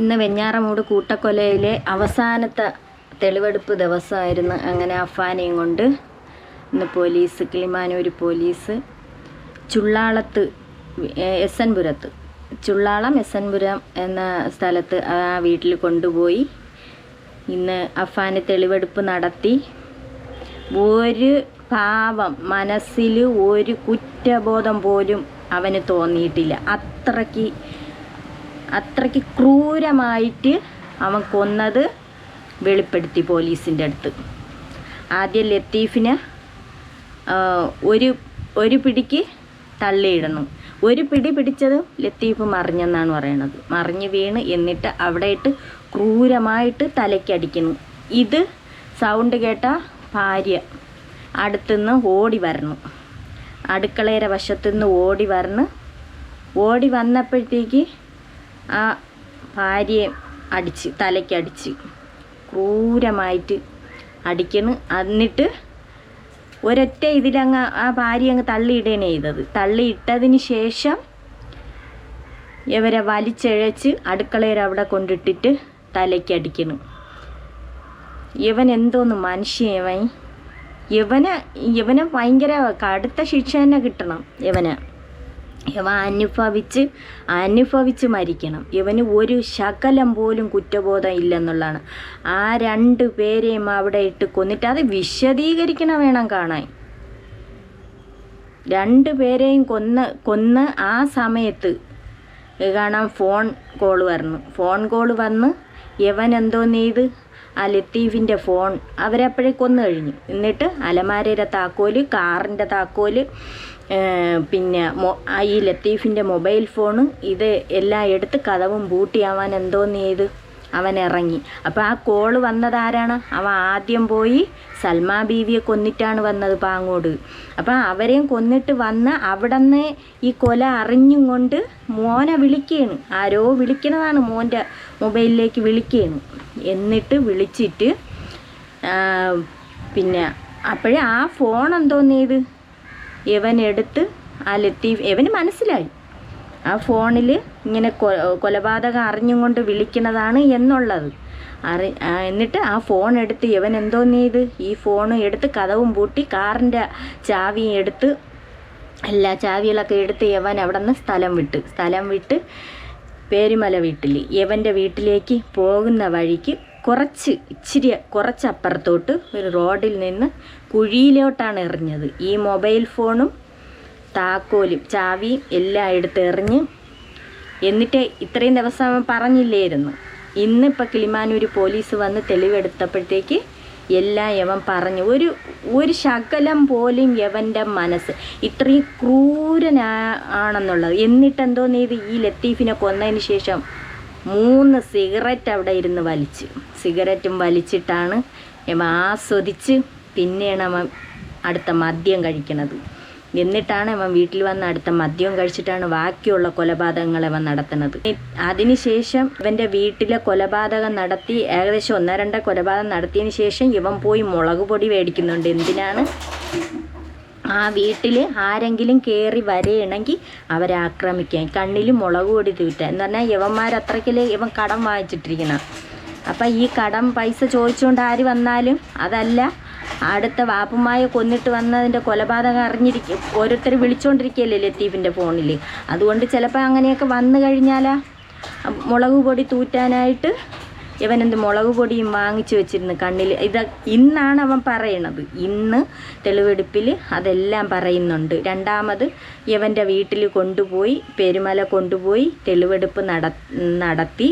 ഇന്ന് വെഞ്ഞാറമൂട് കൂട്ടക്കൊലയിലെ അവസാനത്തെ തെളിവെടുപ്പ് ദിവസമായിരുന്നു അങ്ങനെ അഫാനെയും കൊണ്ട്. ഇന്ന് പോലീസ് കിളിമാനൂർ പോലീസ് ചുള്ളാളത്ത് എസ് എൻ പുരത്ത് ചുള്ളാളം എസ് എൻ പുരം എന്ന സ്ഥലത്ത് ആ വീട്ടിൽ കൊണ്ടുപോയി. ഇന്ന് അഫാന് തെളിവെടുപ്പ് നടത്തി. ഒരു പാവം മനസ്സിൽ ഒരു കുറ്റബോധം പോലും അവന് തോന്നിയിട്ടില്ല. അത്രയ്ക്ക് അത്രയ്ക്ക് ക്രൂരമായിട്ട് അവൻ കൊന്നത് വെളിപ്പെടുത്തി പോലീസിന്റെ അടുത്ത്. ആദ്യം ലത്തീഫിനെ ഒരു ഒരു പിടിക്ക് തള്ളിയിടുന്നു ഒരു പിടി പിടിച്ചത് ലത്തീഫ് മറിഞ്ഞെന്നാണ് പറയണത്. മറിഞ്ഞ് വീണ് എന്നിട്ട് അവിടെ ഇട്ട് ക്രൂരമായിട്ട് തലയ്ക്കടിക്കുന്നു ഇത് സൗണ്ട് കേട്ട ഭാര്യ അടുത്തുനിന്ന് ഓടി വരണം. അടുക്കളയുടെ വശത്തുനിന്ന് ഓടി വരണം. ഓടി വന്നപ്പോഴത്തേക്ക് ആ ഭാര്യയെ അടിച്ച് തലയ്ക്കടിച്ച് ക്രൂരമായിട്ട് അടിക്കണ്. എന്നിട്ട് ഒരൊറ്റ ഇതിലങ്ങ് ആ ഭാര്യ അങ്ങ് തള്ളിയിടേനെ ചെയ്തത്. തള്ളിയിട്ടതിന് ശേഷം ഇവരെ വലിച്ചഴച്ച് അടുക്കളയിൽ അവിടെ കൊണ്ടിട്ടിട്ട് തലയ്ക്കടിക്കണം ഇവൻ എന്തോന്ന് മനുഷ്യവൻ ഇവന് ഇവന് ഭയങ്കര കടുത്ത ശിക്ഷ തന്നെ കിട്ടണം ഇവന്. ഇവ അനുഭവിച്ച് അനുഭവിച്ച് മരിക്കണം. ഇവന് ഒരു ശകലം പോലും കുറ്റബോധം ഇല്ലെന്നുള്ളതാണ്. ആ രണ്ട് പേരെയും അവിടെ ഇട്ട് കൊന്നിട്ട് അത് വിശദീകരിക്കണം വേണം കാണാൻ. രണ്ട് പേരെയും കൊന്ന് കൊന്ന് ആ സമയത്ത് കാണാൻ ഫോൺ കോൾ വരണം ഫോൺ കോൾ വന്ന് യവൻ എന്തോ ചെയ്ത് ആ ലത്തീഫിന്റെ ഫോൺ അപ്പോഴേ കൊന്നു കഴിഞ്ഞു എന്നിട്ട് അലമാരയുടെ താക്കോൽ കാറിന്റെ താക്കോൽ പിന്നെ ഈ ലത്തീഫിന്റെ മൊബൈൽ ഫോണ് ഇത് എല്ലാം എടുത്ത് കഥവും പൂട്ടിയാവാൻ എന്തോന്ന് ചെയ്ത് അവൻ ഇറങ്ങി അപ്പോൾ ആ കോൾ വന്നതാരാണ്? അവൻ ആദ്യം പോയി സൽമാ ബീവിയെ കൊന്നിട്ടാണ് വന്നത് പാങ്ങോട്. അപ്പോൾ അവരെയും കൊന്നിട്ട് വന്ന് അവിടെ നിന്ന് ഈ കൊല അറിഞ്ഞും കൊണ്ട് മോനെ വിളിക്കുകയാണ് ആരോ വിളിക്കണതാണ് മോന്റെ മൊബൈലിലേക്ക് വിളിക്കുകയാണ് എന്നിട്ട് വിളിച്ചിട്ട് പിന്നെ അപ്പോഴേ ആ ഫോൺ എന്തോന്നേത്? ഇവൻ എടുത്ത് ആ ലത്തീഫ് ഇവന് മനസ്സിലായി. ആ ഫോണിൽ ഇങ്ങനെ കൊലപാതകം അറിഞ്ഞും കൊണ്ട് വിളിക്കുന്നതാണ് എന്നുള്ളത്. അറി എന്നിട്ട് ആ ഫോൺ എടുത്ത് ഇവൻ എന്തോന്ന് ചെയ്ത് ഈ ഫോൺ എടുത്ത് കഥവും പൂട്ടി കാറിന്റെ ചാവിയും എടുത്ത് എല്ലാ ചാവികളൊക്കെ എടുത്ത് യവൻ അവിടെ നിന്ന് സ്ഥലം വിട്ട് സ്ഥലം വിട്ട് പേരുമല വീട്ടിൽ യവന്റെ വീട്ടിലേക്ക് പോകുന്ന വഴിക്ക് കുറച്ച് ഇച്ചിരി കുറച്ചപ്പുറത്തോട്ട് ഒരു റോഡിൽ നിന്ന് കുഴിയിലോട്ടാണ് എറിഞ്ഞത്. ഈ മൊബൈൽ ഫോണും താക്കോലും ചാവിയും എല്ലാം എടുത്ത് എറിഞ്ഞ് എന്നിട്ട് ഇത്രയും ദിവസം അവൻ പറഞ്ഞില്ലായിരുന്നു. ഇന്നിപ്പോൾ കിളിമാനൂർ പോലീസ് വന്ന് തെളിവെടുത്തപ്പോഴത്തേക്ക് എല്ലാം യവൻ പറഞ്ഞു. ഒരു ഒരു ശകലം പോലും യവന്റെ മനസ്സ് ഇത്രയും ക്രൂരനാ ആണെന്നുള്ളത് എന്നിട്ട് എന്തോ ചെയ്ത് ഈ ലത്തീഫിനെ കൊന്നതിന് ശേഷം മൂന്ന് സിഗരറ്റ് അവിടെ ഇരുന്ന് വലിച്ചു. സിഗരറ്റും വലിച്ചിട്ടാണ് യവൻ ആസ്വദിച്ച് പിന്നെയാണ് അവൻ അടുത്ത മദ്യം കഴിക്കണത്. എന്നിട്ടാണ് അവൻ വീട്ടിൽ വന്ന് അടുത്ത മദ്യം കഴിച്ചിട്ടാണ് ബാക്കിയുള്ള കൊലപാതകങ്ങൾ അവൻ നടത്തുന്നത്. അതിനുശേഷം ഇവന്റെ വീട്ടിലെ കൊലപാതകം നടത്തി ഏകദേശം ഒന്നോ രണ്ടോ കൊലപാതകം നടത്തിയതിന് ശേഷം ഇവൻ പോയി മുളക് പൊടി മേടിക്കുന്നുണ്ട്. എന്തിനാണ്? ആ വീട്ടിൽ ആരെങ്കിലും കയറി വരയണമെങ്കിൽ അവരെ ആക്രമിക്കാൻ കണ്ണിൽ മുളക് പൊടി തീറ്റ എന്ന് പറഞ്ഞാൽ യവന്മാർ അത്രയ്ക്കല്ലേ ഇവൻ കടം വാങ്ങിച്ചിട്ടിരിക്കണം അപ്പം ഈ കടം പൈസ ചോദിച്ചുകൊണ്ട് ആര് വന്നാലും അതല്ല അടുത്ത വാപ്പുമായ കൊന്നിട്ട് വന്നതിന്റെ കൊലപാതകം അറിഞ്ഞിരിക്കും. ഓരോരുത്തർ വിളിച്ചുകൊണ്ടിരിക്കുകയല്ലേ ലത്തീഫിന്റെ ഫോണിൽ അതുകൊണ്ട് ചിലപ്പോൾ അങ്ങനെയൊക്കെ വന്നു കഴിഞ്ഞാലാ മുളക് പൊടി തൂറ്റാനായിട്ട് ഇവനെന്ത് മുളക് പൊടിയും വാങ്ങിച്ചു വെച്ചിരുന്നു കണ്ണിൽ ഇത് ഇന്നാണ് അവൻ പറയണത്. ഇന്ന് തെളിവെടുപ്പിൽ അതെല്ലാം പറയുന്നുണ്ട്. രണ്ടാമത് ഇവന്റെ വീട്ടിൽ കൊണ്ടുപോയി പെരുമല കൊണ്ടുപോയി തെളിവെടുപ്പ് നട നടത്തി.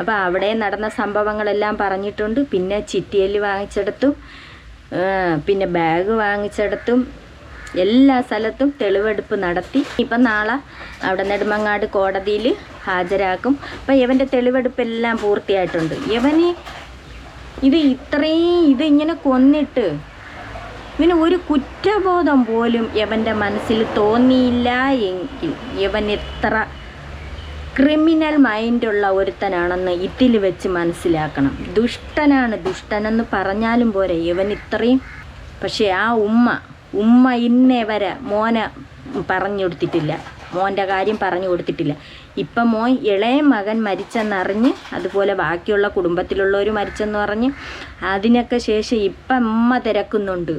അപ്പോൾ അവിടെ നടന്ന സംഭവങ്ങളെല്ലാം പറഞ്ഞിട്ടുണ്ട്. പിന്നെ ചിറ്റിയൽ വാങ്ങിച്ചെടുത്തും. പിന്നെ ബാഗ് വാങ്ങിച്ചെടുത്തും എല്ലാ സ്ഥലത്തും തെളിവെടുപ്പ് നടത്തി. ഇപ്പം നാളെ അവിടെ നെടുമങ്ങാട് കോടതിയിൽ ഹാജരാക്കും. അപ്പം ഇവന്റെ തെളിവെടുപ്പെല്ലാം പൂർത്തിയായിട്ടുണ്ട്. ഇവന് ഇത് ഇത്രയും ഇത് ഇങ്ങനെ കൊന്നിട്ട് ഇവന് ഒരു കുറ്റബോധം പോലും ഇവന്റെ മനസ്സിൽ തോന്നിയില്ല എങ്കിൽ ഇവൻ എത്ര ക്രിമിനൽ മൈൻഡുള്ള ഒരുത്തനാണെന്ന് ഇതിൽ വെച്ച് മനസ്സിലാക്കണം. ദുഷ്ടനാണ് ദുഷ്ടനെന്ന് പറഞ്ഞാലും പോരെ ഇവൻ ഇത്രയും. പക്ഷേ ആ ഉമ്മ ഉമ്മ ഇന്നേ വരെ മോനെ പറഞ്ഞു കൊടുത്തിട്ടില്ല. മോന്റെ കാര്യം പറഞ്ഞു കൊടുത്തിട്ടില്ല. ഇപ്പം മോൻ ഇളയ മകൻ മരിച്ചെന്നറിഞ്ഞ് അതുപോലെ ബാക്കിയുള്ള കുടുംബത്തിലുള്ളവർ മരിച്ചെന്ന് പറഞ്ഞ് അതിനൊക്കെ ശേഷം ഇപ്പം അമ്മ തിരക്കുന്നുണ്ട്.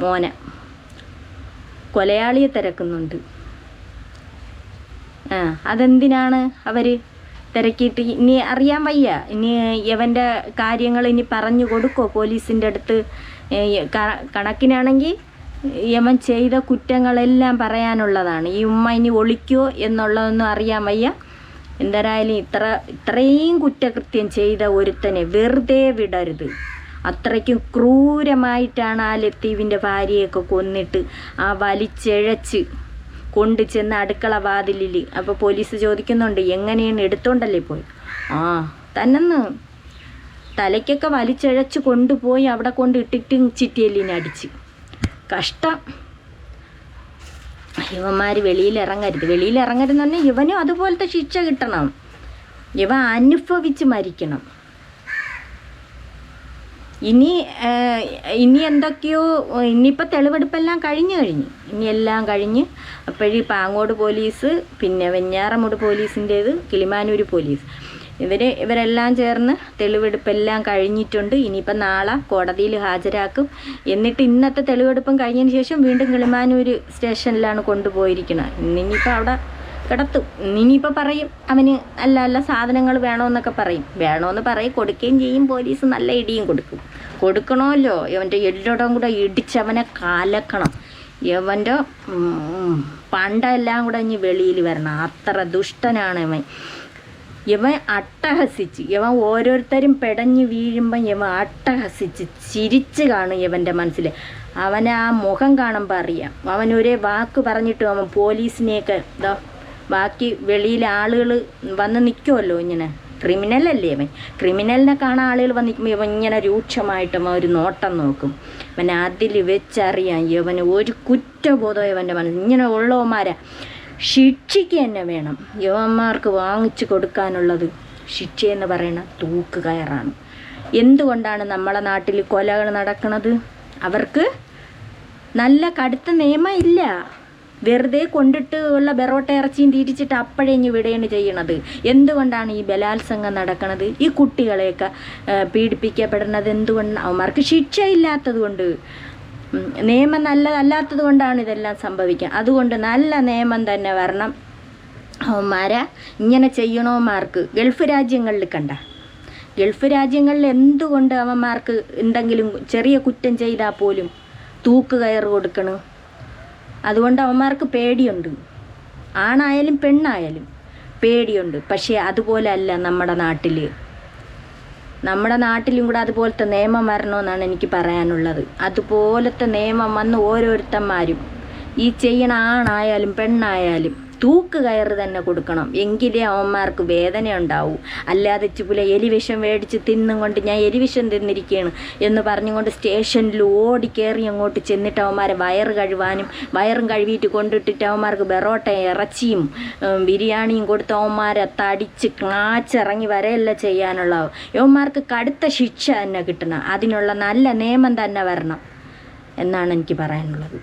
മോനെ. കൊലയാളിയെ തിരക്കുന്നുണ്ട്. അതെന്തിനാണ് അവർ തിരക്കിയിട്ട്? ഇനി അറിയാൻ വയ്യ. ഇനി യവന്റെ കാര്യങ്ങൾ ഇനി പറഞ്ഞു കൊടുക്കോ? പോലീസിന്റെ അടുത്ത് കണക്കിനാണെങ്കിൽ യമൻ ചെയ്ത കുറ്റങ്ങളെല്ലാം പറയാനുള്ളതാണ്. ഈ ഉമ്മ ഇനി ഒളിക്കോ എന്നുള്ളതൊന്നും അറിയാൻ വയ്യ. എന്തായാലും ഇത്ര ഇത്രയും കുറ്റകൃത്യം ചെയ്ത ഒരുത്തനെ വെറുതെ വിടരുത്. അത്രയ്ക്കും ക്രൂരമായിട്ടാണ് ആ ലത്തീവിന്റെ ഭാര്യയൊക്കെ കൊന്നിട്ട് ആ വലിച്ചെഴച്ച് കൊണ്ട് ചെന്ന് അടുക്കള വാതിലിൽ അപ്പോൾ പോലീസ് ചോദിക്കുന്നുണ്ട് എങ്ങനെയാണ്? എടുത്തോണ്ടല്ലേ പോയി? ആ തന്നെന്ന് തലയ്ക്കൊക്കെ വലിച്ചഴച്ച് കൊണ്ടുപോയി അവിടെ കൊണ്ട് ഇട്ടിട്ട് ചിറ്റിയല്ലിനെ അടിച്ച്. കഷ്ടം. ഇവന്മാർ വെളിയിൽ ഇറങ്ങരുത്. വെളിയിൽ ഇറങ്ങരുതെന്ന് പറഞ്ഞാൽ ഇവനും അതുപോലത്തെ ശിക്ഷ കിട്ടണം. ഇവ അനുഭവിച്ച് മരിക്കണം. ഇനി ഇനി എന്തൊക്കെയോ ഇനിയിപ്പോൾ തെളിവെടുപ്പെല്ലാം കഴിഞ്ഞു കഴിഞ്ഞു. ഇനി എല്ലാം കഴിഞ്ഞ് അപ്പോഴീ പാങ്ങോട് പോലീസ് പിന്നെ വെഞ്ഞാറമൂട് പോലീസിന്റേത് കിളിമാനൂർ പോലീസ്. ഇവർ ഇവരെല്ലാം ചേർന്ന് തെളിവെടുപ്പെല്ലാം കഴിഞ്ഞിട്ടുണ്ട്. ഇനിയിപ്പോൾ നാളെ കോടതിയിൽ ഹാജരാക്കും. എന്നിട്ട് ഇന്നത്തെ തെളിവെടുപ്പും കഴിഞ്ഞതിന് ശേഷം വീണ്ടും കിളിമാനൂർ സ്റ്റേഷനിലാണ് കൊണ്ടുപോയിരിക്കുന്നത് ഇന്നിപ്പോൾ അവിടെ കിടത്തും. ഇനിയിപ്പോൾ പറയും അവന് അല്ല അല്ല സാധനങ്ങൾ വേണമെന്നൊക്കെ പറയും. വേണമെന്ന് പറയും കൊടുക്കുകയും ചെയ്യും പോലീസ് നല്ല ഇടിയും കൊടുക്കും. കൊടുക്കണമല്ലോ. ഇവന്റെ എല്ലോടം കൂടെ ഇടിച്ചവനെ കാലക്കണം. ഇവന്റെ പണ്ടെല്ലാം കൂടെ ഇനി വെളിയിൽ വരണം. അത്ര ദുഷ്ടനാണ് ഇവൻ. ഇവൻ അട്ടഹസിച്ച് ഇവൻ ഓരോരുത്തരും പെടഞ്ഞ് വീഴുമ്പം ഇവൻ അട്ടഹസിച്ച് ചിരിച്ച് കാണും ഇവന്റെ മനസ്സിൽ. അവനെ ആ മുഖം കാണുമ്പോൾ അറിയാം. അവൻ ഒരേ വാക്ക് പറഞ്ഞിട്ട് അവൻ പോലീസിനെയൊക്കെ ഇതാ ബാക്കി വെളിയിൽ ആളുകൾ വന്ന് നിൽക്കുമല്ലോ ഇങ്ങനെ. ക്രിമിനലല്ലേ അവൻ. ക്രിമിനലിനെ കാണാൻ ആളുകൾ വന്ന് നിൽക്കുമ്പോൾ ഇവൻ ഇങ്ങനെ രൂക്ഷമായിട്ട് അവൻ ഒരു നോട്ടം നോക്കും. അവൻ അതിൽ വെച്ചറിയാം ഇവന് ഒരു കുറ്റബോധം ഇവന്റെ മനസ്സിൽ. ഇങ്ങനെ ഉള്ളവന്മാരാ ശിക്ഷിക്ക് തന്നെ വേണം. യുവന്മാർക്ക് വാങ്ങിച്ചു കൊടുക്കാനുള്ളത് ശിക്ഷയെന്ന് പറയുന്ന തൂക്ക് കയറാണ് എന്തുകൊണ്ടാണ് നമ്മളെ നാട്ടിൽ കൊലകൾ നടക്കുന്നത്? അവർക്ക് നല്ല കടുത്ത നിയമം ഇല്ല. വെറുതെ കൊണ്ടിട്ട് ഉള്ള ബെറോട്ട ഇറച്ചിയും തിരിച്ചിട്ട് അപ്പോഴേ ഇനി ചെയ്യണത്. എന്തുകൊണ്ടാണ് ഈ ബലാത്സംഗം നടക്കുന്നത് ഈ കുട്ടികളെയൊക്കെ പീഡിപ്പിക്കപ്പെടുന്നത് എന്തുകൊണ്ട്? അവന്മാർക്ക് ശിക്ഷയില്ലാത്തത് കൊണ്ട്. നിയമം നല്ലതല്ലാത്തത് കൊണ്ടാണ് ഇതെല്ലാം സംഭവിക്കുക അതുകൊണ്ട് നല്ല നിയമം തന്നെ വരണം. അവന്മാരെ ഇങ്ങനെ ചെയ്യണോമാർക്ക് ഗൾഫ് രാജ്യങ്ങളിൽ കണ്ട. ഗൾഫ് രാജ്യങ്ങളിൽ എന്തുകൊണ്ട് അവന്മാർക്ക് എന്തെങ്കിലും ചെറിയ കുറ്റം ചെയ്താൽ പോലും തൂക്ക് കയറ് കൊടുക്കണം? അതുകൊണ്ട് അവന്മാർക്ക് പേടിയുണ്ട്. ആണായാലും പെണ്ണായാലും പേടിയുണ്ട്. പക്ഷേ അതുപോലെ അല്ല നമ്മുടെ നാട്ടിൽ നമ്മുടെ നാട്ടിലും കൂടെ അതുപോലത്തെ നിയമം വരണമെന്നാണ് എനിക്ക് പറയാനുള്ളത്. അതുപോലത്തെ നിയമം വന്ന് ഓരോരുത്തന്മാരും ഈ ചെയ്യണ ആണായാലും പെണ്ണായാലും തൂക്ക് കയറ് തന്നെ കൊടുക്കണം. എങ്കിലേ അവന്മാർക്ക് വേദന ഉണ്ടാവൂ അല്ലാതെ ചുപുല എലിവിഷം മേടിച്ച് തിന്നും കൊണ്ട് ഞാൻ എലിവിഷം തിന്നിരിക്കുകയാണ് എന്ന് പറഞ്ഞുകൊണ്ട് സ്റ്റേഷനിൽ ഓടി കയറി അങ്ങോട്ട് ചെന്നിട്ട് അവന്മാരെ വയറ് കഴുവാനും വയറും കഴുകിയിട്ട് കൊണ്ടിട്ടിട്ട് അവന്മാർക്ക് ബെറോട്ട ഇറച്ചിയും ബിരിയാണിയും കൊടുത്ത് അവന്മാരെ തടിച്ച് കാച്ചിറങ്ങി വരെയല്ല ചെയ്യാനുള്ള യവന്മാർക്ക് കടുത്ത ശിക്ഷ തന്നെ കിട്ടണം. അതിനുള്ള നല്ല നിയമം തന്നെ വരണം എന്നാണ് എനിക്ക് പറയാനുള്ളത്.